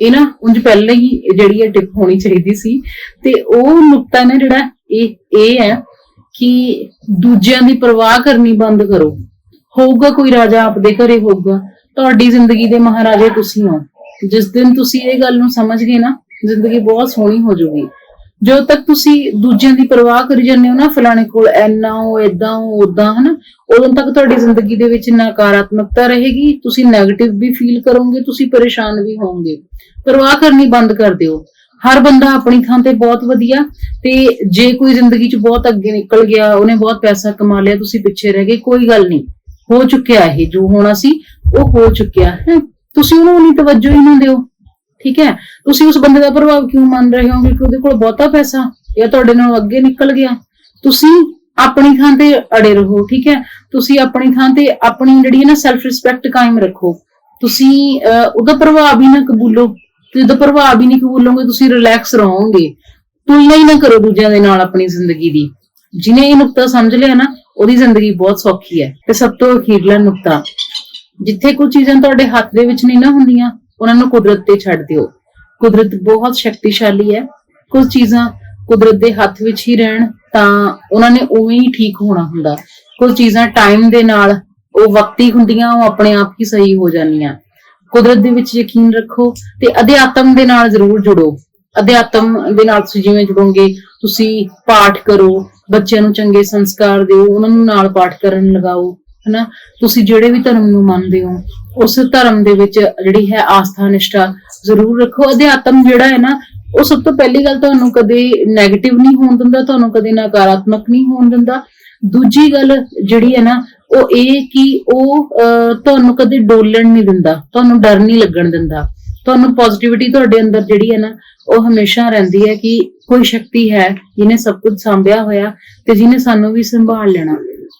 ਇਹ ਨਾ ਉਂਝ ਪਹਿਲਾਂ ਹੀ ਜਿਹੜੀ ਇਹ ਟਿਪ ਹੋਣੀ ਚਾਹੀਦੀ ਸੀ ਤੇ ਉਹ ਨੁਕਤਾ ਨਾ ਜਿਹੜਾ ਇਹ ਇਹ ਹੈ ਕਿ ਦੂਜਿਆਂ ਦੀ ਪਰਵਾਹ ਕਰਨੀ ਬੰਦ ਕਰੋ। ਹੋਊਗਾ ਕੋਈ ਰਾਜਾ ਆਪਦੇ ਘਰੇ ਹੋਊਗਾ, ਤੁਹਾਡੀ ਜ਼ਿੰਦਗੀ ਦੇ ਮਹਾਰਾਜੇ ਤੁਸੀਂ ਹੋ। ਜਿਸ ਦਿਨ ਤੁਸੀਂ ਇਹ ਗੱਲ ਨੂੰ ਸਮਝ ਗਏ ਨਾ, ਜ਼ਿੰਦਗੀ ਬਹੁਤ ਸੋਹਣੀ ਹੋ ਜਾਊਗੀ। ਜਦੋਂ ਤੱਕ ਤੁਸੀਂ ਦੂਜਿਆਂ ਦੀ ਪਰਵਾਹ ਕਰੀ ਜਾਂਦੇ ਹੋ ਨਾ, ਫਲਾਣੇ ਕੋਲ ਐਨਾ ਉਹ, ਏਦਾਂ ਉਹ ਉਦਾਂ ਹਨਾ, ਉਦੋਂ ਤੱਕ ਤੁਹਾਡੀ ਜ਼ਿੰਦਗੀ ਦੇ ਵਿੱਚ ਨਕਾਰਾਤਮਕਤਾ ਰਹੇਗੀ, ਤੁਸੀਂ 네ਗੇਟਿਵ ਵੀ ਫੀਲ ਕਰੋਗੇ, ਤੁਸੀਂ ਪਰੇਸ਼ਾਨ ਵੀ ਹੋਵੋਗੇ। ਪਰਵਾਹ ਕਰਨੀ ਬੰਦ ਕਰ ਦਿਓ। ਹਰ ਬੰਦਾ ਆਪਣੀ ਥਾਂ ਤੇ ਬਹੁਤ ਵਧੀਆ, ਤੇ ਜੇ ਕੋਈ ਜ਼ਿੰਦਗੀ 'ਚ ਬਹੁਤ ਅੱਗੇ ਨਿਕਲ ਗਿਆ, ਉਹਨੇ ਬਹੁਤ ਪੈਸਾ ਕਮਾ ਲਿਆ, ਤੁਸੀਂ ਪਿੱਛੇ ਰਹਿ ਗਏ, ਕੋਈ ਗੱਲ ਨਹੀਂ। ਹੋ ਚੁੱਕਿਆ ਇਹ, ਜੋ ਹੋਣਾ ਸੀ, ਉਹ ਹੋ ਚੁੱਕਿਆ, ਹੈ। ਤੁਸੀਂ ਉਹਨੂੰ ਉਨੀ ਤਵੱਜੋ ਹੀ ਨਾ ਦਿਓ। ਠੀਕ ਹੈ? ਤੁਸੀਂ ਉਸ ਬੰਦੇ ਦਾ ਪ੍ਰਭਾਵ ਕਿਉਂ ਮੰਨ ਰਹੇ ਹੋ? ਕਿ ਉਹਦੇ ਕੋਲ ਬਹੁਤਾ ਪੈਸਾ ਜਾਂ ਤੁਹਾਡੇ ਨਾਲ ਅੱਗੇ ਨਿਕਲ ਗਿਆ। ਤੁਸੀਂ ਆਪਣੀ ਥਾਂ ਤੇ ਅੜੇ ਰਹੋ ਠੀਕ ਹੈ? ਤੁਸੀਂ ਆਪਣੀ ਥਾਂ ਤੇ ਆਪਣੀ ਜਿਹੜੀ ਹੈ ਨਾ ਸੈਲਫ ਰਿਸਪੈਕਟ ਕਾਇਮ ਰੱਖੋ। ਤੁਸੀਂ ਅਹ, ਉਹਦਾ ਪ੍ਰਭਾਵ ਹੀ ਨਾ ਕਬੂਲੋ। ਤੇ ਜਦੋਂ ਪ੍ਰਭਾਵ ਹੀ ਨਹੀਂ ਕਬੂਲੋਗੇ ਤੁਸੀਂ ਰਿਲੈਕਸ ਰਹੋਗੇ। ਤੁਲਨਾ ਹੀ ਨਾ ਕਰੋ ਦੂਜਿਆਂ ਦੇ ਨਾਲ ਆਪਣੀ ਜ਼ਿੰਦਗੀ ਦੀ। ਜਿਹਨੇ ਇਹ ਨੁਕਤਾ ਸਮਝ ਲਿਆ ਨਾ ਉਹਦੀ ਜ਼ਿੰਦਗੀ ਬਹੁਤ ਸੌਖੀ ਹੈ। ਤੇ ਸਭ ਤੋਂ ਅਖੀਰਲਾ ਨੁਕਤਾ ਜਿੱਥੇ ਕੁਝ ਚੀਜ਼ਾਂ ਤੁਹਾਡੇ ਹੱਥ ਦੇ ਵਿੱਚ ਨਹੀਂ ਨਾ ਹੁੰਦੀਆਂ ਉਹਨਾਂ ਨੂੰ ਕੁਦਰਤ ਤੇ ਛੱਡ ਦਿਓ। ਕੁਦਰਤ ਬਹੁਤ ਸ਼ਕਤੀਸ਼ਾਲੀ ਹੈ। ਕੁਝ ਚੀਜ਼ਾਂ ਕੁਦਰਤ ਦੇ ਹੱਥ ਵਿੱਚ ਹੀ ਰਹਿਣ ਤਾਂ ਉਹਨਾਂ ਨੇ ਉਵੇਂ ਹੀ ਠੀਕ ਹੋਣਾ ਹੁੰਦਾ। ਕੁਝ ਚੀਜ਼ਾਂ ਟਾਈਮ ਦੇ ਨਾਲ ਉਹ ਵਕਤੀ ਹੁੰਦੀਆਂ, ਉਹ ਆਪਣੇ ਆਪ ਹੀ ਸਹੀ ਹੋ ਜਾਂਦੀਆਂ। ਕੁਦਰਤ ਦੇ ਵਿੱਚ ਯਕੀਨ ਰੱਖੋ ਤੇ ਅਧਿਆਤਮ ਦੇ ਨਾਲ ਜ਼ਰੂਰ ਜੁੜੋ। ਅਧਿਆਤਮ ਦੇ ਨਾਲ ਤੁਸੀਂ ਜਿਵੇਂ ਜੁੜੋਗੇ, ਤੁਸੀਂ ਪਾਠ ਕਰੋ, ਬੱਚਿਆਂ ਨੂੰ ਚੰਗੇ ਸੰਸਕਾਰ ਦਿਓ, ਉਹਨਾਂ ਨੂੰ ਨਾਲ ਪਾਠ ਕਰਨ ਲਗਾਓ। ਹਨਾ? ਤੁਸੀਂ ਜਿਹੜੇ ਵੀ ਧਰਮ ਨੂੰ ਮੰਨਦੇ ਹੋ ਉਸ ਧਰਮ ਦੇ ਵਿੱਚ ਜਿਹੜੀ ਹੈ ਆਸਥਾ ਨਿਸ਼ਠਾ ਜ਼ਰੂਰ ਰੱਖੋ। ਅਧਿਆਤਮ ਜਿਹੜਾ ਹੈ ਨਾ ਉਹ ਸਭ ਤੋਂ ਪਹਿਲੀ ਗੱਲ ਤੁਹਾਨੂੰ ਕਦੇ 네ਗੇਟਿਵ ਨਹੀਂ ਹੋਣ ਦਿੰਦਾ ਤੁਹਾਨੂੰ ਕਦੇ ਨਕਾਰਾਤਮਕ ਨਹੀਂ ਹੋਣ ਦਿੰਦਾ। ਦੂਜੀ ਗੱਲ ਜਿਹੜੀ ਹੈ ਨਾ ਉਹ ਇਹ ਕਿ ਉਹ ਅਹ, ਤੁਹਾਨੂੰ ਕਦੇ ਡੋਲਣ ਨਹੀਂ ਦਿੰਦਾ ਤੁਹਾਨੂੰ ਡਰ ਨਹੀਂ ਲੱਗਣ ਦਿੰਦਾ। ਤੁਹਾਨੂੰ ਪੋਜ਼ਿਟਿਵਿਟੀ ਤੁਹਾਡੇ ਅੰਦਰ ਜਿਹੜੀ ਹੈ ਨਾ ਉਹ ਹਮੇਸ਼ਾ ਰਹਿੰਦੀ ਹੈ ਕਿ ਕੋਈ ਸ਼ਕਤੀ ਹੈ ਜਿਹਨੇ ਸਭ ਕੁਝ ਸੰਭਿਆ ਹੋਇਆ ਤੇ ਜਿਹਨੇ ਸਾਨੂੰ ਵੀ ਸੰਭਾਲ ਲੈਣਾ।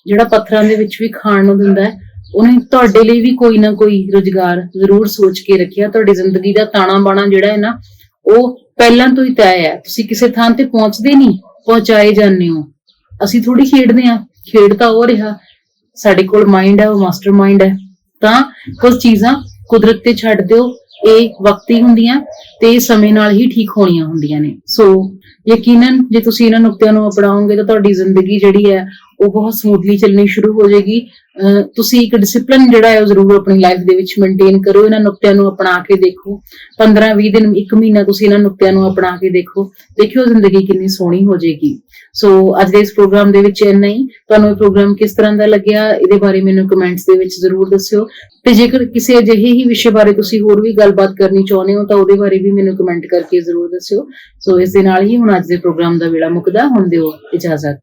ਜਿਹੜਾ ਪੱਥਰਾਂ ਦੇ ਵਿੱਚ ਵੀ ਖਾਣ ਨੂੰ ਦਿੰਦਾ ਹੈ, ਉਹਨੇ ਤੁਹਾਡੇ ਲਈ ਵੀ ਕੋਈ ਨਾ ਕੋਈ ਰੁਜ਼ਗਾਰ ਜ਼ਰੂਰ ਸੋਚ ਕੇ ਰੱਖਿਆ। ਤੁਹਾਡੀ ਜ਼ਿੰਦਗੀ ਦਾ ਤਾਣਾ ਬਾਣਾ ਜਿਹੜਾ ਹੈ ਨਾ, ਉਹ ਪਹਿਲਾਂ ਤੋਂ ਹੀ ਤੈਅ ਹੈ। ਤੁਸੀਂ ਕਿਸੇ ਥਾਂ ਤੇ ਪਹੁੰਚਦੇ ਨਹੀਂ, ਪਹੁੰਚਾਏ ਜਾਂਦੇ ਹੋ। ਅਸੀਂ ਥੋੜੀ ਖੇਡਦੇ ਆ ਖੇਡ ਤਾਂ ਉਹ ਰਿਹਾ। ਸਾਡੇ ਕੋਲ ਮਾਈਂਡ ਹੈ, ਉਹ ਮਾਸਟਰ ਮਾਈਂਡ ਹੈ। ਤਾਂ ਕੁਝ ਚੀਜ਼ਾਂ ਕੁਦਰਤ ਤੇ ਛੱਡ ਦਿਓ, ਇਹ ਵਕਤੀ ਹੁੰਦੀਆਂ ਤੇ ਸਮੇਂ ਨਾਲ ਹੀ ਠੀਕ ਹੋਣੀਆਂ ਹੁੰਦੀਆਂ ਨੇ। ਸੋ ਯਕੀਨਨ ਜੇ ਤੁਸੀਂ ਇਹਨਾਂ ਨੁਕਤਿਆਂ ਨੂੰ ਅਪਣਾਓਗੇ ਤਾਂ ਤੁਹਾਡੀ ਜ਼ਿੰਦਗੀ ਜਿਹੜੀ ਹੈ, ਉਹ ਬਹੁਤ ਸਮੂਥਲੀ ਚੱਲਣੀ ਸ਼ੁਰੂ ਹੋ ਜਾਏਗੀ। ਤੁਸੀਂ ਇੱਕ ਡਿਸਪਲਿਨ ਜਿਹੜਾ ਹੈ, ਉਹ ਜ਼ਰੂਰ ਆਪਣੀ ਲਾਈਫ ਦੇ ਵਿੱਚ ਮੇਨਟੇਨ ਕਰੋ, ਇਹਨਾਂ ਨੁਕਤਿਆਂ ਨੂੰ ਅਪਣਾ ਕੇ ਦੇਖੋ। 15 20 ਦਿਨ, ਇੱਕ ਮਹੀਨਾ ਤੁਸੀਂ ਇਹਨਾਂ ਨੁਕਤਿਆਂ ਨੂੰ ਅਪਣਾ ਕੇ ਦੇਖੋ। ਦੇਖਿਓ ਜ਼ਿੰਦਗੀ ਕਿੰਨੀ ਸੋਹਣੀ ਹੋ ਜਾਏਗੀ। ਸੋ ਅੱਜ ਦੇ ਇਸ ਪ੍ਰੋਗਰਾਮ ਦੇ ਵਿੱਚ ਇੰਨਾ ਹੀ। ਤੁਹਾਨੂੰ ਇਹ ਪ੍ਰੋਗਰਾਮ ਕਿਸ ਤਰ੍ਹਾਂ ਦਾ ਲੱਗਿਆ, ਇਹਦੇ ਬਾਰੇ ਮੈਨੂੰ ਕਮੈਂਟਸ ਦੇ ਵਿੱਚ ਜ਼ਰੂਰ ਦੱਸਿਓ। ਤੇ ਜੇਕਰ ਕਿਸੇ ਅਜਿਹੇ ਹੀ ਵਿਸ਼ੇ ਬਾਰੇ ਤੁਸੀਂ ਹੋਰ ਵੀ ਗੱਲਬਾਤ ਕਰਨੀ ਚਾਹੁੰਦੇ ਹੋ, ਤਾਂ ਉਹਦੇ ਬਾਰੇ ਵੀ ਮੈਨੂੰ ਕਮੈਂਟ ਕਰਕੇ ਜ਼ਰੂਰ ਦੱਸਿਓ। ਸੋ ਇਸ ਦੇ ਨਾਲ ਹੀ ਹੁਣ ਅੱਜ ਦੇ ਪ੍ਰੋਗਰਾਮ ਦਾ ਵੇਲਾ ਮੁੱਕਦਾ ਹੁਣ ਦਿਓ ਇਜਾਜ਼ਤ।